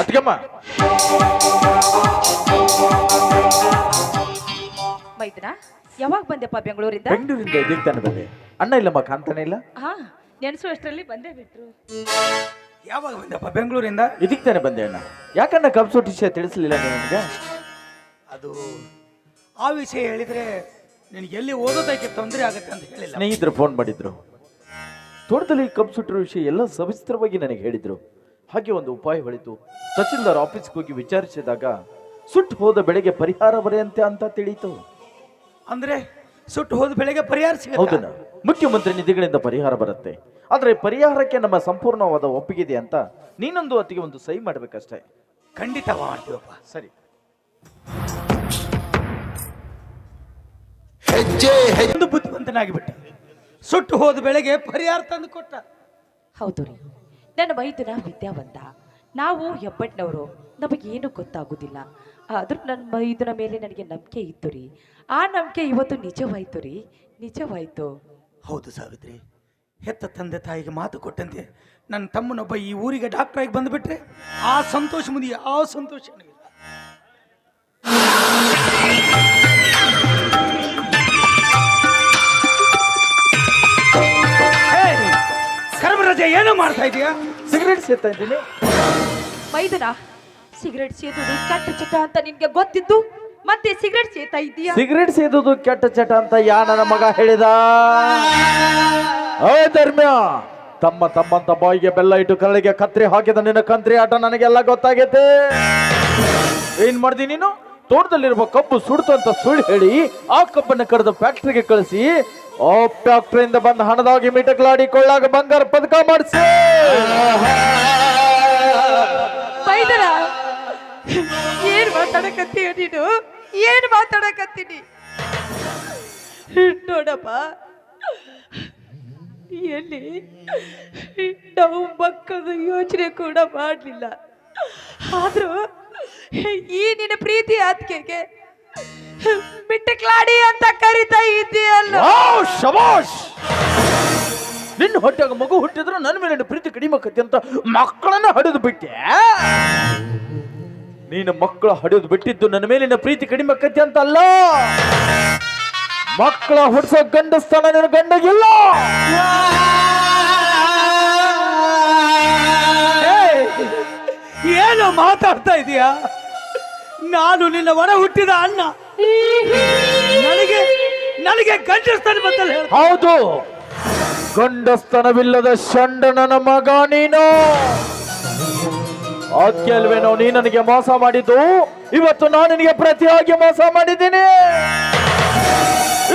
ಅತ್ಕಮ್ಮ. ಮೈದನ ಯಾವಾಗ ಬಂದೆಪ್ಪ ಬೆಂಗಳೂರಿಂದ? ಬೆಂಗಳೂರಿಂದ ಇದಕ್ಕೆ ತಾನೆ ಬಂದೆ ಅಣ್ಣ ಇಲ್ಲಮ್ಮ ಕಾಣ್ತಾನೆ ಇಲ್ಲ? ಹಾ ನೆನಸು ಅಷ್ಟರಲ್ಲಿ ಬಂದೇ ಬಿಟ್ರು. ಯಾವಾಗ ಬಂದಪ್ಪ ಬೆಂಗಳೂರಿಂದ? ಇದಕ್ಕೆ ತಾನೆ ಬಂದೆ ಅಣ್ಣ. ಯಾಕಣ್ಣ ಸುಟ್ಟ ವಿಷಯ ತಿಳಿಸ್ಲಿಲ್ಲ ನನಗೆ? ಅದು ಆ ವಿಷಯ ಹೇಳಿದ್ರೆ ನಿನಗೆ ಎಲ್ಲಿ ಓದೋದಕ್ಕೆ ತೊಂದರೆ ಆಗುತ್ತೆ ಅಂತ ಹೇಳಿಲ್ಲ. ಸ್ನೇಹಿತರು ಫೋನ್ ಮಾಡಿದ್ರು. ತೋಟದಲ್ಲಿ ಕಬ್ಬು ಸುಟ್ಟಿರೋ ವಿಷಯ ಎಲ್ಲ ಸವಿಸ್ತರವಾಗಿ ನನಗೆ ಹೇಳಿದ್ರು. ಹಾಗೆ ಒಂದು ಉಪಾಯ ಹೊಳಿತು. ತಹಸೀಲ್ದಾರ್ ಆಫೀಸ್ಗೆ ಹೋಗಿ ವಿಚಾರಿಸಿದಾಗ ಸುಟ್ಟು ಹೋದ ಬೆಳೆಗೆ ಪರಿಹಾರ ಬರೆಯಂತೆ ಅಂತ ತಿಳಿತು ಅಂದ್ರೆ ಸುಟ್ಟು ಹೋದ ಬೆಳೆಗೆ ಪರಿಹಾರ ಸಿಗುತ್ತೆ? ಹೌದಣ್ಣ ಮುಖ್ಯಮಂತ್ರಿ ನಿಧಿಗಳಿಂದ ಪರಿಹಾರ ಬರುತ್ತೆ. ಆದರೆ ಪರಿಹಾರಕ್ಕೆ ನಮ್ಮ ಸಂಪೂರ್ಣವಾದ ಒಪ್ಪಿಗೆ ಇದೆ ಅಂತ ನೀನೊಂದು ಹೊತ್ತಿಗೆ ಒಂದು ಸಹಿ ಮಾಡ್ಬೇಕಷ್ಟೇ. ಖಂಡಿತ ಮಾಡ್ತೀವಪ್ಪ. ಸರಿ. ಒಂದು ಬುದ್ಧಿವಂತನಾಗಿ ಬುದ್ಧಿವಂತನಾಗಿಬಿಟ್ಟ. ಸುಟ್ಟು ಹೋದ ಬೆಳೆಗೆ ಪರಿಹಾರ ತಂದು ಕೊಟ್ಟ. ಹೌದು ರೀ. ನನ್ನ ಮೈದನ ವಿದ್ಯಾವಂತ ನಾವು ಹೆಬ್ಬಟ್ಟಿನವರು, ನಮಗೇನು ಗೊತ್ತಾಗೋದಿಲ್ಲ. ಆದರೂ ನನ್ನ ಮೈದನ ಮೇಲೆ ನನಗೆ ನಂಬಿಕೆ ಇತ್ತು ರೀ. ಆ ನಂಬಿಕೆ ಇವತ್ತು ನಿಜವಾಯ್ತು ರೀ. ನಿಜವಾಯ್ತು. ಹೌದು ಸಾವಿತ್ರಿ. ಹೆತ್ತ ತಂದೆ ತಾಯಿಗೆ ಮಾತು ಕೊಟ್ಟಂತೆ. ನನ್ನ ತಮ್ಮನೊಬ್ಬ ಈ ಊರಿಗೆ ಡಾಕ್ಟರ್ ಆಗಿ ಬಂದುಬಿಟ್ರೆ ಆ ಸಂತೋಷ ಮುಂದೆ ಯಾವ ಸಂತೋಷ ಇಲ್ಲ ಕರ್ಮರಾಜ ಏನೋ ಮಾಡ್ತಾ ಇದೀಯಾ? ಸಿಗರೇಟ್ ಸೇತಾ ಇದ್ದೀನಿ. ಮೈದನ ಸಿಗರೆಟ್ ಸೇದೋದು ಕೆಟ್ಟ ಚಟ ಅಂತ ನಿನ್ಗೆ ಗೊತ್ತಿತ್ತು? ಮತ್ತೆ ಸಿಗರೆಟ್ ಸೇತಾ ಇದೀಯಾ ಸಿಗರೇಟ್ ಸೇದೋದು ಕೆಟ್ಟ ಚಟ ಅಂತ ಯಾ ನನ್ನ ಮಗ ಹೇಳಿದ. ಓ ಧರ್ಮ್ಯ ತಮ್ಮ ತಮ್ಮಂತ ಬಾಯಿಗೆ ಬೆಲ್ಲ ಇಟ್ಟು ಕರಳಿಗೆ ಕತ್ರಿ ಹಾಕಿದ ನಿನ್ನ ಕಂತ್ರಿ ಆಟ ನನಗೆಲ್ಲ ಗೊತ್ತಾಗೈತೆ. ಏನ್ ಮಾಡ್ದಿ ನೀನು? ತೋಟದಲ್ಲಿರುವ ಕಬ್ಬು ಸುಡ್ತು ಅಂತ ಸುಳ್ಳು ಹೇಳಿ ಆ ಕಬ್ಬನ್ನ ಕರೆದು ಫ್ಯಾಕ್ಟ್ರಿಗೆ ಕಳಿಸಿ ಆ ಫ್ಯಾಕ್ಟ್ರಿಯಿಂದ ಬಂದ ಹಣದಾಗಿ ಮಿಟಕ್ಲಾಡಿ ಕೊಳ್ಳಾಗ ಬಂಗಾರ ಪದಕ ಮಾಡಿಸಿ. ಏನ್ ಮಾತಾಡಕತ್ತೀಯ ನೀನು? ಏನ್ ಮಾತಾಡಕತ್ತೀನಿ? ನೋಡಪ್ಪ, ಎಲ್ಲಿ ನಾವು ಮಕ್ಕಳ ಯೋಚನೆ ಕೂಡ ಮಾಡಲಿಲ್ಲ. ಆದ್ರೂ ಈ ನಿನ್ನ ಪ್ರೀತಿ ಆತ್ಕೆಗೆ ಮಿಟ್ಟಕ್ಲಾಡಿ ಅಂತ ಕರಿತಾ ಇದ್ದೀಯಲ್ಲ ವಾವ್, ಶಬಾಷ್. ನಿನ್ನ ಹೊಟ್ಟೆಗ ಮಗು ಹುಟ್ಟಿದ್ರು ನನ್ನ ಮೇಲೆ ಪ್ರೀತಿ ಕಡಿಮೆ ಆಕತಿ ಅಂತ ಮಕ್ಕಳನ್ನ ಹಡಿದು ಬಿಟ್ಟೆ. ನೀನು ಮಕ್ಕಳ ಹಡಿಯೋದು ಬಿಟ್ಟಿದ್ದು ನನ್ನ ಮೇಲಿನ ಪ್ರೀತಿ ಕಡಿಮೆ ಆಕತಿ ಅಂತ ಅಲ್ಲ ಮಕ್ಕಳ ಹುಡ್ಸೋ ಗಂಡಸ್ತಾನ ನಿನ್ನ ಗಂಡಗಿಲ್ಲ! ಏನು ಮಾತಾಡ್ತಾ ಇದೀಯಾ? ನಾನು ನಿನ್ನ ಒಡ ಹುಟ್ಟಿದ ಅಣ್ಣ. ನನಗೆ ನನಗೆ ಗಂಡಸ್ತಾನೆ ಬಂತಲ್ಲ ಹೇಳು ಹೌದು. ಗಂಡಸ್ತನವಿಲ್ಲದ ಷಂಡನನ ಮಗ ನೀನು. ಅದ್ಕೆಲ್ವೇನೋ ನೀ ನನಗೆ ಮೋಸ ಮಾಡಿದ್ದು? ಇವತ್ತು ನಾನು ನಿನಗೆ ಪ್ರತಿಯಾಗಿ ಮೋಸ ಮಾಡಿದ್ದೀನಿ.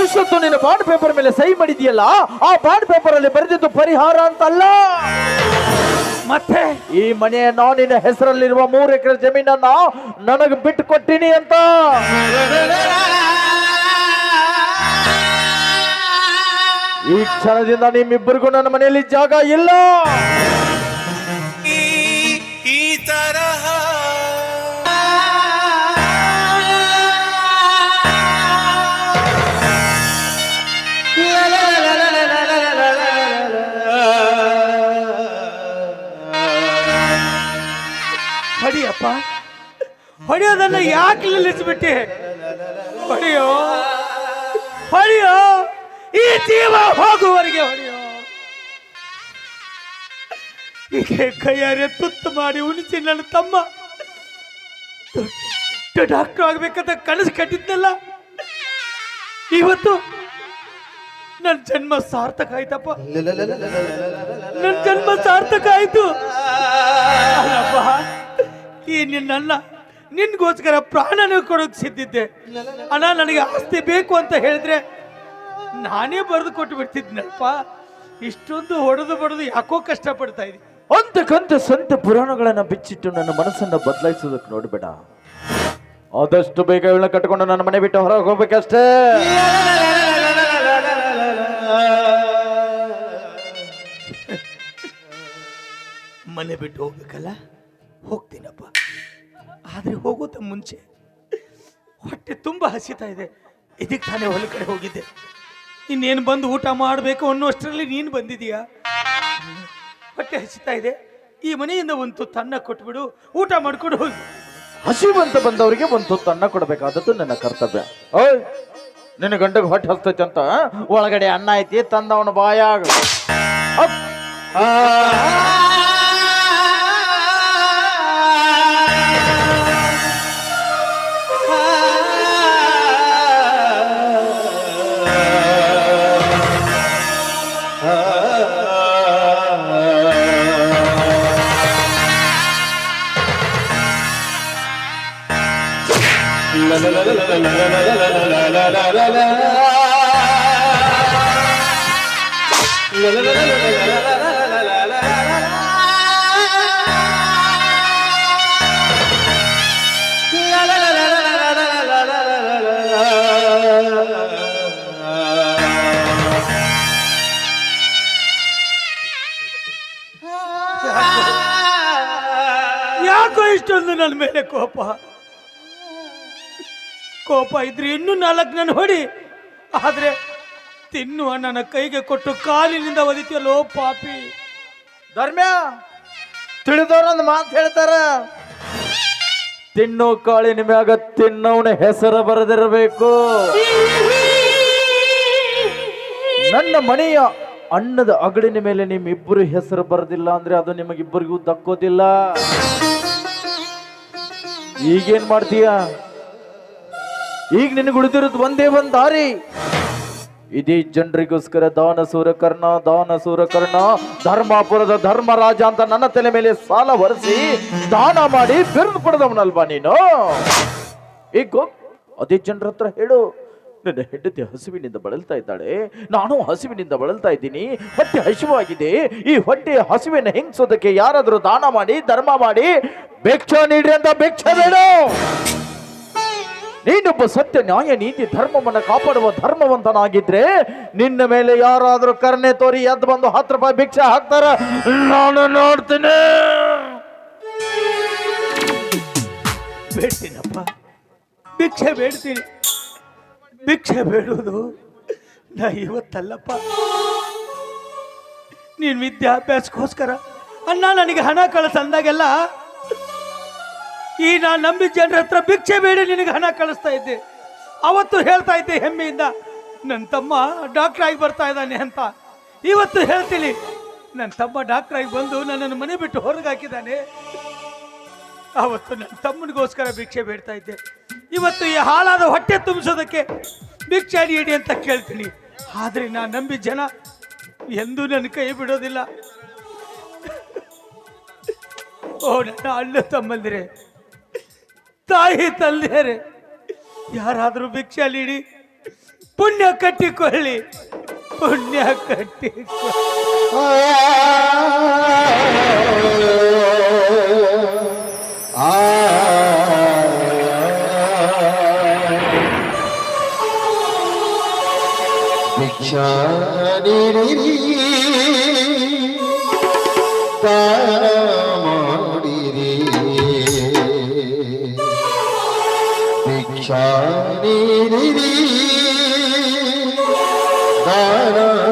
ಇಷ್ಟೊತ್ತು ನೀನು ಬಾಂಡ್ ಪೇಪರ್ ಮೇಲೆ ಸಹಿ ಮಾಡಿದೆಯಲ್ಲ ಆ ಬಾಂಡ್ ಪೇಪರ್ ಅಲ್ಲಿ ಬರೆದಿದ್ದು ಪರಿಹಾರ ಅಂತಲ್ಲ. ಮತ್ತೆ? ಈ ಮನೆಯ ನಾನು ನಿನ್ನ ಹೆಸರಲ್ಲಿರುವ ಮೂರು ಎಕರೆ ಜಮೀನನ್ನ ನನಗೆ ಬಿಟ್ಟು ಕೊಟ್ಟಿನಿ ಅಂತ. ಈ ಕ್ಷಣದಿಂದ ನಿಮ್ಮಿಬ್ಬರಿಗೂ ನನ್ನ ಮನೆಯಲ್ಲಿ ಜಾಗ ಇಲ್ಲ. ಹೊಡಿಯಪ್ಪ ಹೊಡೆಯೋದನ್ನ ಯಾಕೆ ನಿಲ್ಲಿಸ್ಬಿಟ್ಟೆ? ಹೊಡೆಯೋ? ಹೊಡೆಯೋ? ಈ ಜೀವ ಹೋಗುವವರೆಗೆ ಹೊಡೆಯೋ? ಹೀಗೆ ಕೈಯಾರೆ ತುತ್ತು ಮಾಡಿ ಉಣಿಸಿ ನನ್ನ ತಮ್ಮ. ಡಾಕ್ಟರ್ ಆಗ್ಬೇಕಂತ ಕನಸು ಕಟ್ಟಿದ್ನಲ್ಲ? ಇವತ್ತು ನನ್ನ ಜನ್ಮ ಸಾರ್ಥಕ ಆಯ್ತಪ್ಪ. ನನ್ನ ಜನ್ಮ ಸಾರ್ಥಕ ಆಯ್ತು. ಈ ನಿನ್ನನ್ನ ನಿನ್ಗೋಸ್ಕರ ಪ್ರಾಣನ ಕೊಡೋಕ್ ಸಿದ್ದಿದ್ದೆ ಅಣ್ಣ ನನಗೆ ಆಸ್ತಿ ಬೇಕು ಅಂತ ಹೇಳಿದ್ರೆ ನಾನೇ ಬರೆದು ಕೊಟ್ಟು ಬಿಡ್ತಿದ್ನಪ್ಪ. ಇಷ್ಟೊಂದು ಹೊಡೆದು ಬಡದು ಯಾಕೋ ಕಷ್ಟಪಡ್ತಾ ಇದ್ದೀನಿ. ಕಂತ ಸ್ವಂತ ಪುರಾಣಗಳನ್ನ ಬಿಚ್ಚಿಟ್ಟು ನನ್ನ ಮನಸ್ಸನ್ನ ಬದಲಾಯಿಸೋದಕ್ಕೆ ನೋಡ್ಬೇಡ. ಆದಷ್ಟು ಬೇಗ ಇವಳನ್ನ ಕಟ್ಕೊಂಡು ನನ್ನ ಮನೆ ಬಿಟ್ಟು ಹೊರಗೆ ಹೋಗ್ಬೇಕಷ್ಟೇ. ಮನೆ ಬಿಟ್ಟು ಹೋಗ್ಬೇಕಲ್ಲ? ಹೋಗ್ತೀನಪ್ಪ. ಆದ್ರೆ ಹೋಗೋದ ಮುಂಚೆ ಹೊಟ್ಟೆ ತುಂಬ ಹಸಿತಾ ಇದೆ. ಇದಕ್ಕೆ ತಾನೇ ಹೊಲ ಕಡೆ ಹೋಗಿದ್ದೆ. ಇನ್ನೇನು ಬಂದು ಊಟ ಮಾಡಬೇಕು ಅನ್ನೋಷ್ಟರಲ್ಲಿ ನೀನು ಬಂದಿದೀಯಾ ಹೊಟ್ಟೆ ಹಸಿತಾ ಇದೆ. ಈ ಮನೆಯಿಂದ ಒಂದು ತುತ್ತು ಅನ್ನ ಕೊಟ್ಬಿಡು, ಊಟ ಮಾಡ್ಕೊಂಡು ಹೋಗಿ. ಹಸಿವಂತ ಬಂದವರಿಗೆ ಒಂದು ತುತ್ತು ಅನ್ನ ಕೊಡಬೇಕಾದದ್ದು ನನ್ನ ಕರ್ತವ್ಯ. ಓಯ್, ನಿನ್ನ ಗಂಡಗೆ ಹೊಟ್ಟೆ ಹಸ್ತೈತಿ ಅಂತ ಒಳಗಡೆ ಅನ್ನ ಐತಿ, ತಂದವನ ಬಾಯಾಗ. ನನ್ನ ಮೇಲೆ ಕೋಪ. ಕೋಪ ಇದ್ರೆ ಇನ್ನೂ ನಾಲ್ಕು ನನ್ನ ಹೊಡಿ. ಆದ್ರೆ ತಿನ್ನುವ ನನ್ನ ಕೈಗೆ ಕೊಟ್ಟು ಕಾಲಿನಿಂದ ಒದಿತಿಯಲ್ಲೋ ಪಾಪಿ. ಧರ್ಮ್ಯ ತಿಳಿದವ್ರೊಂದು ಮಾತು ಹೇಳ್ತಾರ. ತಿನ್ನೋ ಕಾಳಿನ ಮ್ಯಾಗ ತಿನ್ನವನ ಹೆಸರು ಬರೆದಿರಬೇಕು. ನನ್ನ ಮನೆಯ ಅನ್ನದ ಅಗಡಿನ ಮೇಲೆ ನಿಮ್ಮಿಬ್ಬರು ಹೆಸರು ಬರೆದಿಲ್ಲ ಅಂದ್ರೆ ಅದು ನಿಮಗಿಬ್ಬರಿಗೂ ದಕ್ಕೋದಿಲ್ಲ. ಈಗೇನ್ ಮಾಡ್ತೀಯ? ಈಗ ನಿನಗೆ ಉಳಿದಿರೋದು ಒಂದೇ ಒಂದ್ ದಾರಿ. ಇದೇ ಜನರಿಗೋಸ್ಕರ ದಾನ ಸೂರಕರ್ಣ ದಾನ ಸೂರಕರ್ಣ ಧರ್ಮಾಪುರದ ಧರ್ಮರಾಜ ಅಂತ ನನ್ನ ತಲೆ ಮೇಲೆ ಸಾಲ ಹೊರಿಸಿ ದಾನ ಮಾಡಿ ಬಿರುದು ಪಡೆದವನಲ್ವಾ ನೀನು? ಈಗ ಅದೇ ಜನರ ಹತ್ರ ಹೇಳು. ನನ್ನ ಹೆಂಡತಿ ಹಸುವಿನಿಂದ ಬಳಲ್ತಾ ಇದ್ದಾಳೆ. ನಾನು ಹಸುವಿನಿಂದ ಬಳಲ್ತಾ ಇದ್ದೀನಿ. ಹೊಟ್ಟೆ ಹಸಿವಾಗಿದೆ ಈ ಹೊಟ್ಟೆ ಹಸುವಿನ ಹೆಂಗ್ಸೋದಕ್ಕೆ ಯಾರಾದರೂ ದಾನ ಮಾಡಿ, ಧರ್ಮ ಮಾಡಿ, ಭಿಕ್ಷ ನೀಡ್ರಿ ಅಂತ ಭಿಕ್ಷ ಬೇಡ. ನೀನೊಬ್ಬ ಸತ್ಯ, ನ್ಯಾಯ, ನೀತಿ, ಧರ್ಮವನ್ನು ಕಾಪಾಡುವ ಧರ್ಮವಂತನಾಗಿದ್ರೆ ನಿನ್ನ ಮೇಲೆ ಯಾರಾದರೂ ಕರ್ಣೆ ತೋರಿ ಎದ್ದು ಬಂದು ಹತ್ತು ರೂಪಾಯಿ ಭಿಕ್ಷೆ ಹಾಕ್ತಾರ. ನಾನು ನೋಡ್ತೀನಿ. ಬೇಡ್ತೀನಪ್ಪ. ಭಿಕ್ಷೆ ಬೇಡ್ತೀನಿ. ಭಿಕ್ಷೆ ಬೇಡುವುದು ನಾ ಇವತ್ತಲ್ಲಪ್ಪ. ನೀನ್ ವಿದ್ಯಾಭ್ಯಾಸಕ್ಕೋಸ್ಕರ ಅಣ್ಣ ನನಗೆ ಹಣ ಕಳಿಸಂದಾಗೆಲ್ಲ ಈ ನಾ ನಂಬಿದ ಜನರ ಹತ್ರ ಭಿಕ್ಷೆ ಬೇಡಿ ನಿನಗೆ ಹಣ ಕಳಿಸ್ತಾ ಇದ್ದೆ. ಅವತ್ತು ಹೇಳ್ತಾ ಇದ್ದೆ ಹೆಮ್ಮೆಯಿಂದ ನನ್ನ ತಮ್ಮ ಡಾಕ್ಟರ್ ಆಗಿ ಬರ್ತಾ ಇದ್ದಾನೆ ಅಂತ. ಇವತ್ತು ಹೇಳ್ತೀನಿ ನನ್ನ ತಮ್ಮ ಡಾಕ್ಟರ್ ಆಗಿ ಬಂದು ನನ್ನನ್ನು ಮನೆ ಬಿಟ್ಟು ಹೊರಗೆ ಹಾಕಿದ್ದಾನೆ. ಅವತ್ತು ನನ್ನ ತಮ್ಮನಿಗೋಸ್ಕರ ಭಿಕ್ಷೆ ಬೇಡ್ತಾ ಇದ್ದೆ. ಇವತ್ತು ಈ ಹಾಳಾದ ಹೊಟ್ಟೆ ತುಂಬಿಸೋದಕ್ಕೆ ಭಿಕ್ಷೆ ಇಡಿ ಅಂತ ಕೇಳ್ತೀನಿ. ಆದ್ರೆ ನಾನು ನಂಬಿ ಜನ ಎಂದೂ ನನ್ನ ಕೈ ಬಿಡೋದಿಲ್ಲ. ಓ, ನನ್ನ ಅಣ್ಣ ತಮ್ಮಂದಿರೆ, ತಾಯಿ ತಂದೆಯರೆ, ಯಾರಾದರೂ ಭಿಕ್ಷೆ ಇಡಿ. ಪುಣ್ಯ ಕಟ್ಟಿಕೊಳ್ಳಿ. ಪುಣ್ಯ ಕಟ್ಟಿಕೊಳ್ಳಿ. শানের তামরিরে শানের দারা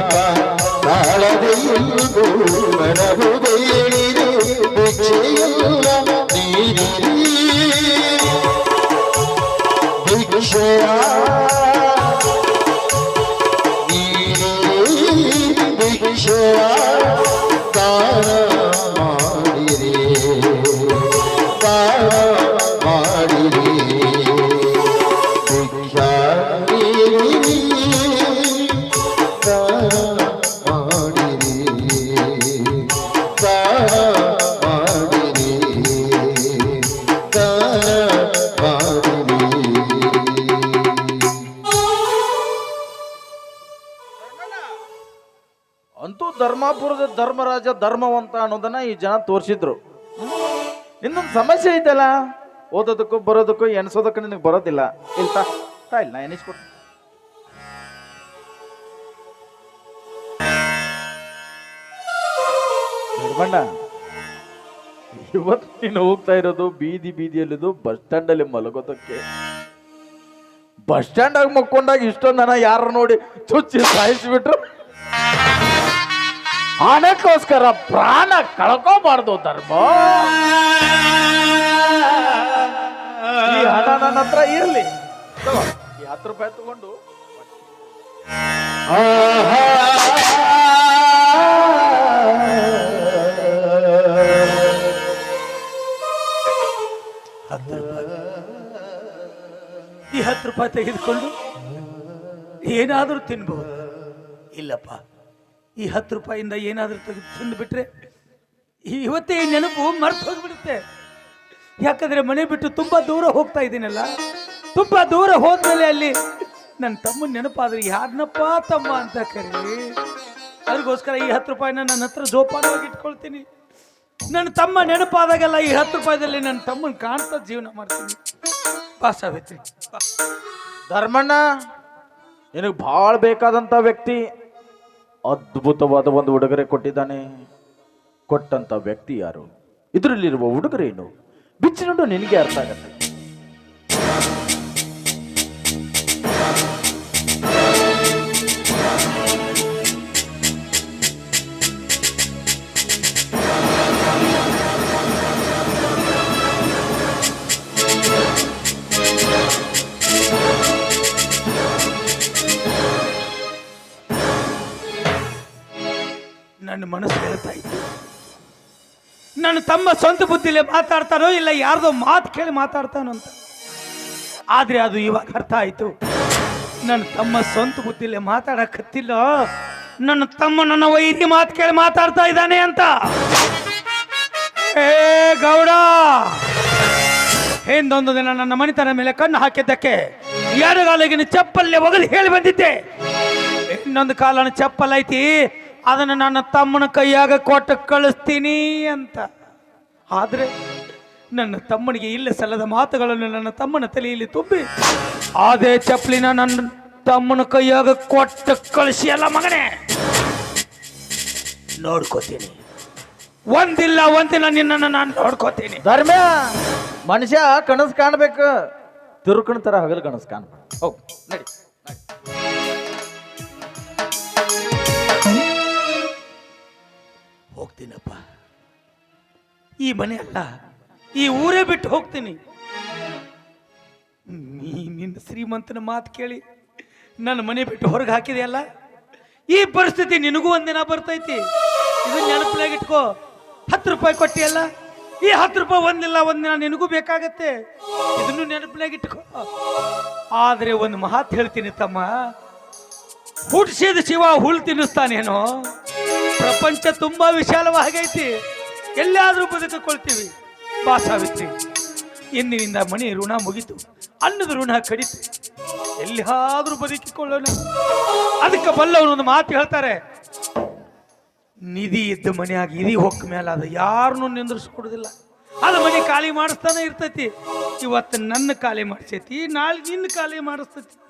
ಅಂತೂ ಧರ್ಮಾಪುರದ ಧರ್ಮರಾಜ ಧರ್ಮವಂತ ಅನ್ನೋದನ್ನ ಈ ಜನ ತೋರಿಸಿದ್ರು. ಇನ್ನೊಂದು ಸಮಸ್ಯೆ ಐತಲ್ಲ? ಓದೋದಕ್ಕೂ ಬರೋದಕ್ಕೂ ಎಣಿಸೋದಕ್ಕೂ ನಿನಗೆ ಬರೋದಿಲ್ಲ. ಇಲ್ಲ ತಾ ಇಲ್ಲ ನಾ ಎನಿಸ್ಕೊಡ್ತೀನಿ ಇವತ್ ಇವತ್ತು ನೀನು ಹೋಗ್ತಾ ಇರೋದು ಬೀದಿ ಬೀದಿಯಲ್ಲಿದ್ದು ಬಸ್ ಸ್ಟ್ಯಾಂಡ್ ಅಲ್ಲಿ ಮಲಗೋದಕ್ಕೆ. ಬಸ್ ಸ್ಟ್ಯಾಂಡ್ ಆಗಿ ಮಕ್ಕೊಂಡಾಗ ಇಷ್ಟೊಂದು ಯಾರು ನೋಡಿ ಚುಚ್ಚಿ ಸಾಯಿಸ್ಬಿಟ್ರು. ಹಣಕ್ಕೋಸ್ಕರ ಪ್ರಾಣ ಕಳ್ಕೋಬಾರ್ದು ಧರ್ಮ. ಈ ಹಣ ನನ್ನ ಹತ್ರ ಇರ್ಲಿ. ಈ ಹತ್ತು ರೂಪಾಯಿ ತಗೊಂಡು ಈ ಹತ್ತು ರೂಪಾಯಿ ತೆಗೆದುಕೊಂಡು ಏನಾದರೂ ತಿನ್ಬಹುದು ಇಲ್ಲಪ್ಪ. ಈ ಹತ್ತು ರೂಪಾಯಿಂದ ಏನಾದರೂ ತೆಗೆದು ತಿಂದುಬಿಟ್ರೆ ಇವತ್ತೇ ಈ ನೆನಪು ಮರ್ತು ಹೋಗಿಬಿಡುತ್ತೆ. ಯಾಕಂದರೆ ಮನೆ ಬಿಟ್ಟು ತುಂಬ ದೂರ ಹೋಗ್ತಾ ಇದ್ದೀನಲ್ಲ, ತುಂಬ ದೂರ ಹೋದ್ಮೇಲೆ ಅಲ್ಲಿ ನನ್ನ ತಮ್ಮ ನೆನಪಾದ್ರೆ ಯಾರನ್ನಪ್ಪ ತಮ್ಮ ಅಂತ ಕರಿ ಅದಕ್ಕೋಸ್ಕರ ಈ ಹತ್ತು ರೂಪಾಯಿನ ನನ್ನ ಹತ್ರ ಜೋಪಾನವಾಗಿ ಇಟ್ಕೊಳ್ತೀನಿ. ನನ್ನ ತಮ್ಮ ನೆನಪಾದಾಗೆಲ್ಲ ಈ ಹತ್ತು ರೂಪಾಯಿದಲ್ಲಿ ನನ್ನ ತಮ್ಮನ ಕಾಣ್ತಾ ಜೀವನ ಮಾಡ್ತೀನಿ. ಬಾ ಸಾವಿತ್ರಿ ಧರ್ಮಣ್ಣ, ನಿನಗೆ ಭಾಳ ಬೇಕಾದಂಥ ವ್ಯಕ್ತಿ. ಅದ್ಭುತವಾದ ಒಂದು ಉಡುಗೊರೆ ಕೊಟ್ಟಿದ್ದಾನೆ. ಕೊಟ್ಟಂತ ವ್ಯಕ್ತಿ ಯಾರು? ಇದರಲ್ಲಿರುವ ಉಡುಗೊರೆ ಏನು? ಬಿಚ್ಚಿನ ನಿನಗೆ ಅರ್ಥ ಆಗತ್ತೆ. ನನ್ನ ಮನಸ್ಸು ಹೇಳ್ತಾ ಇತ್ತು ನನ್ನ ತಮ್ಮ ಸ್ವಂತ ಬುದ್ಧಿಲೇ ಮಾತಾಡ್ತಾನೋ ಇಲ್ಲ ಯಾರ್ದೋ ಮಾತು ಕೇಳಿ ಮಾತಾಡ್ತಾನೋ ಅಂತ. ಆದ್ರೆ ಅದು ಇವಾಗ ಅರ್ಥ ಆಯಿತು. ನನ್ನ ತಮ್ಮ ಸ್ವಂತ ಬುದ್ಧಿಲೇ ಮಾತಾಡಕತ್ತಿಲ್ಲ ನನ್ನ ತಮ್ಮ ನನ್ನ ವೈದ್ಯ ಮಾತು ಕೇಳಿ ಮಾತಾಡ್ತಾ ಇದ್ದಾನೆ ಅಂತ. ಏ ಗೌಡ! ಹಿಂದೊಂದು ದಿನ ನನ್ನ ಮನಿತನ ಮೇಲೆ ಕಣ್ಣು ಹಾಕಿದ್ದಕ್ಕೆ ಎಡಗಾಲಿಗಿನ ಚಪ್ಪಲ್ಲೇ ಒಗಲಿ ಹೇಳಿ ಬಂದಿದ್ದೆ. ಇನ್ನೊಂದು ಕಾಲನ ಚಪ್ಪಲ್ ಐತಿ. ಅದನ್ನು ನನ್ನ ತಮ್ಮನ ಕೈಯಾಗ ಕೊಟ್ಟು ಕಳಿಸ್ತೀನಿ ಅಂತ. ಆದರೆ ನನ್ನ ತಮ್ಮನಿಗೆ ಇಲ್ಲ ಸಲ್ಲದ ಮಾತುಗಳನ್ನು ನನ್ನ ತಮ್ಮನ ತಲೆಯಲ್ಲಿ ತುಂಬಿ, ಅದೇ ಚಪ್ಪಲಿನ ನನ್ನ ತಮ್ಮನ ಕೈಯಾಗ ಕೊಟ್ಟು ಕಳಿಸಿ ಅಲ್ಲ ಮಗನೇ. ನೋಡ್ಕೋತೀನಿ. ಒಂದಿಲ್ಲ ಒಂದಿನ ನಿನ್ನನ್ನು ನಾನು ನೋಡ್ಕೋತೀನಿ. ಧರ್ಮ ಮನುಷ್ಯ ಕನಸು ಕಾಣ್ಬೇಕು. ತಿರುಕಣ ತರ ಹಗಲು ಕನಸು ಕಾಣ್ಬೇಕು. ಓಕೆ ನಡಿ. ಹೋಗ್ತೀನಪ್ಪ. ಈ ಮನೆ ಅಲ್ಲ, ಈ ಊರೇ ಬಿಟ್ಟು ಹೋಗ್ತೀನಿ. ನೀ ನಿನ್ನ ಶ್ರೀಮಂತನ ಮಾತು ಕೇಳಿ ನನ್ನ ಮನೆ ಬಿಟ್ಟು ಹೊರಗೆ ಹಾಕಿದೆಯಲ್ಲ? ಈ ಪರಿಸ್ಥಿತಿ ನಿನಗೂ ಒಂದಿನ ಬರ್ತೈತಿ. ಇದು ನೆನಪಿನಾಗ ಇಟ್ಕೋ. ಹತ್ತು ರೂಪಾಯಿ ಕೊಟ್ಟಿಯಲ್ಲ, ಈ ಹತ್ತು ರೂಪಾಯಿ ಒಂದಿಲ್ಲ, ಒಂದಿನ ನಿನಗೂ ಬೇಕಾಗತ್ತೆ. ಇದನ್ನು ನೆನಪಿನಾಗ ಇಟ್ಕೋ. ಆದರೆ ಒಂದು ಮಾತು ಹೇಳ್ತೀನಿ ತಮ್ಮ. ಹುಟ್ಟಿಸಿದ ಶಿವ ಹುಲ್ ತಿನ್ನಿಸ್ತಾನೇನೋ ಪ್ರಪಂಚ ತುಂಬಾ ವಿಶಾಲವಾಗೈತಿ. ಎಲ್ಲಾದ್ರೂ ಬದುಕಿಕೊಳ್ತೀವಿ. ಬಾ ಸಾವಿತ್ರಿ ಎಂದಿನಿಂದ ಮನೆ ಋಣ ಮುಗಿತು. ಅನ್ನದ ಋಣ ಕಡಿತು. ಎಲ್ಲಿಯಾದ್ರೂ ಬದುಕಿಕೊಳ್ಳೋಣ. ಅದಕ್ಕೆ ಬಲ್ಲವನು ಒಂದು ಮಾತು ಹೇಳ್ತಾರೆ. ನಿಧಿ ಇದ್ದ ಮನೆಯಾಗಿ ಇದಿ ಹೊಕ್ಕ ಮೇಲೆ ಅದು. ಯಾರನ್ನೂ ನಿಂದ್ರಿಸ್ಕೊಡುದಿಲ್ಲ. ಅದು ಮನೆ ಖಾಲಿ ಮಾಡಿಸ್ತಾನೆ ಇರ್ತೈತಿ. ಇವತ್ತು ನನ್ನ ಖಾಲಿ ಮಾಡಿಸೈತಿ, ನಾಳೆ ನಿನ್ನ ಖಾಲಿ ಮಾಡಿಸ್ತೈತಿ.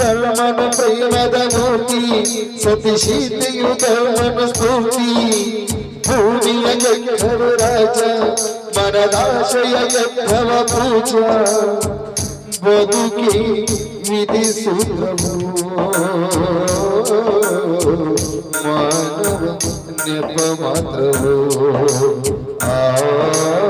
ಧರ್ಮನ ಪ್ರೇಮದ ಮೂರ್ತಿ ಸತಿಶೀತೆಯು ಧರ್ಮನ ಸ್ಫೂರ್ತಿ ಭೂಮಿಯ ಯಜ್ಞವ ರಾಜ ಮನದಾಶಯ ಯಜ್ಞವ ಪೂಜ ಬದುಕಿ ವಿಧಿಸುತ್ತವು ಮಾನವ ನೆಪ ಮಾತ್ರವು ಆ ಆ